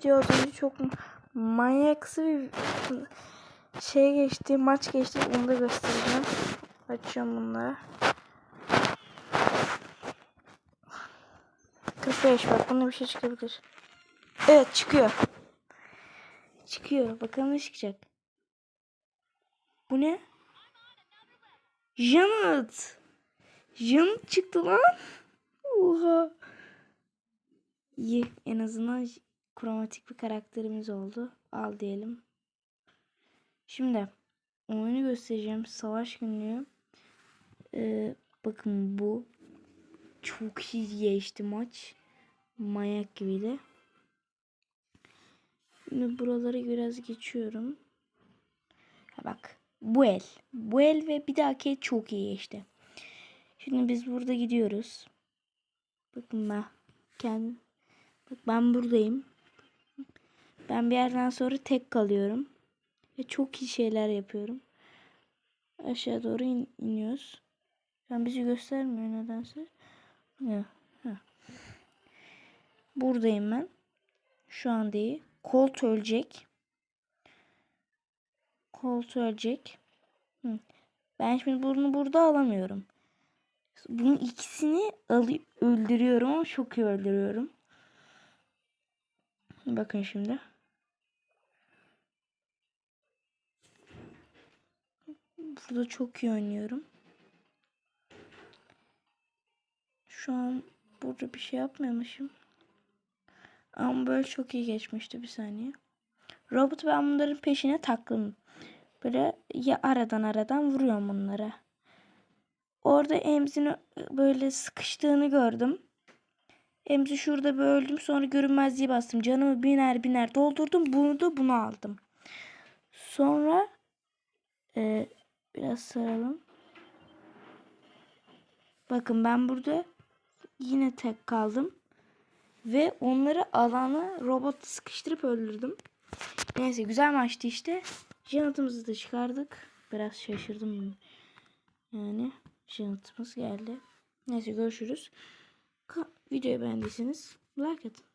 video az önce çok manyaksı bir şey geçti, maç geçti. Onu da göstereceğim. Açıyorum bunları. 45 bak bunda bir şey çıkabilir. Evet çıkıyor. Çıkıyor. Bakalım ne çıkacak. Bu ne? Janet. Janet çıktı lan. Oha. İyi. En azından kromatik bir karakterimiz oldu. Al diyelim. Şimdi oyunu göstereceğim. Savaş günlüğü. Ee, bakın bu. Çok iyi geçti maç. Manyak gibiydi. Şimdi buraları biraz geçiyorum. Ha bak. Bu el. Bu el ve bir dahaki el çok iyi geçti. Şimdi biz burada gidiyoruz. Bakın ben kendim. Bak ben buradayım. Ben bir yerden sonra tek kalıyorum. Ve çok iyi şeyler yapıyorum. Aşağı doğru in- iniyoruz. Ben bizi göstermiyor nedense. Ya, ha. Buradayım ben. Şu an değil. Colt ölecek. Colt ölecek. Hı. Ben şimdi bunu burada alamıyorum. Bunun ikisini alıp öldürüyorum ama çok iyi öldürüyorum. Bakın şimdi. Burada çok iyi oynuyorum. Şu an burada bir şey yapmıyormuşum. Ama böyle çok iyi geçmişti bir saniye. Robot ben bunların peşine taktım. Böyle ya aradan aradan vuruyorum bunlara. Orada Emzi'nin böyle sıkıştığını gördüm. Emzi şurada bir öldüm. Sonra görünmezliği bastım. Canımı biner biner doldurdum. Bunu da bunu aldım. Sonra e, biraz saralım. Bakın ben burada yine tek kaldım. Ve onları alana robot sıkıştırıp öldürdüm. Neyse güzel maçtı işte. Janet'ımızı da çıkardık. Biraz şaşırdım. Yani Janet'ımız geldi. Neyse görüşürüz. Videoyu beğendiyseniz like atın.